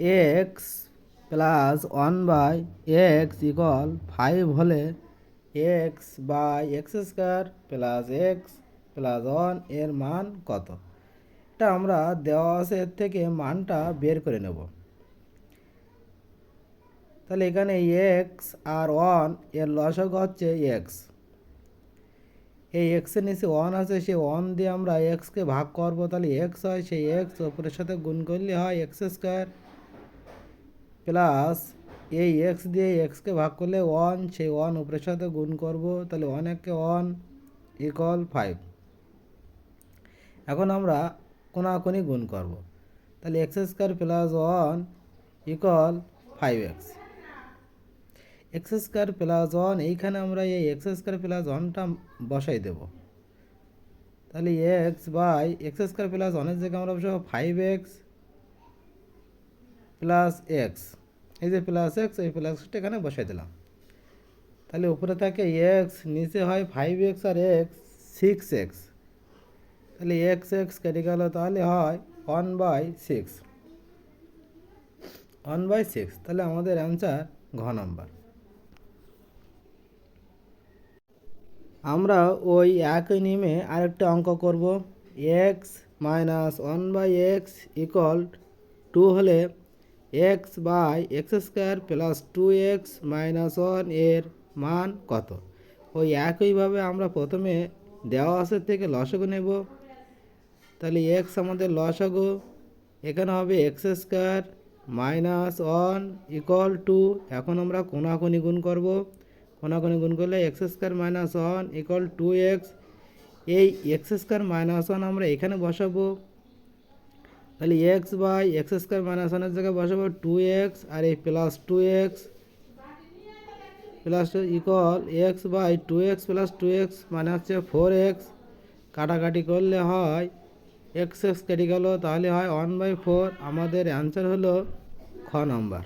X plus one by x equal five হলে x by x square plus x plus ওয়ানের মান কত? এটা আমরা দেওয়া আছে এর থেকে মানটা বের করে নেব। তাহলে এখানে এক্স আর ওয়ানের লসক হচ্ছে এক্স এই এক্সের নিচে ওয়ান আছে, সেই ওয়ান দিয়ে আমরা এক্সকে ভাগ করব। তাহলে এক্স হয়, সেই এক্স ওপরের সাথে গুণ করলে হয় এক্স স্কোয়ার প্লাস এই এক্স দিয়ে এক্সকে ভাগ করলে ওয়ান সেই ওয়ান উপরের সাথে গুণ করব, তাহলে ওয়ান একে ওয়ান ইকল ফাইভ এখন আমরা কোনাকুনি গুণ করব, তাহলে x square plus one equal five x x square plus one এইখানে আমরা এই এক্স স্কোয়ার প্লাস ওয়ানটা বসাই দেব। তাহলে x by x square plus ওয়ানের জায়গায় আমরা বসাবো ফাইভ এক্স প্লাস এক্স এই যে প্লাস এক্স এই প্লাসটা এখানে বসাই দিলাম। তাহলে উপরে থাকে এক্স নিচে হয় ফাইভ এক্স আর এক্স সিক্স এক্স তাহলে এক্স এক্স কেটে গেল তাহলে হয় one by six one by six তাহলে আমাদের অ্যান্সার ঘ নাম্বার আমরা ওই একই নিয়মে আরেকটা অঙ্ক করব। X minus one by x equal two হলে x by x square plus two x minus ওয়ানের মান কত? ওই একইভাবে আমরা প্রথমে দেওয়া আছে থেকে লসগু নেব। তাহলে এক্স আমাদের লসগু। এখানে হবে x square minus one equal two. এখন আমরা কোনাকুনি গুণ করব। কোনাকুনি গুণ করলে x square minus one equal two x. এই এক্স স্কোয়ার মাইনাস ওয়ান আমরা এখানে বসাবো। তাহলে x by x square minus ওয়ানের জায়গায় বসাবো টু এক্স আর এই plus two x plus two equal x by two x plus two x মানে হচ্ছে ফোর এক্স কাটাকাটি করলে হয় এক্স এক্স কেটে গেল, তাহলে হয় ওয়ান বাই ফোর আমাদের অ্যান্সার হলো খ নম্বর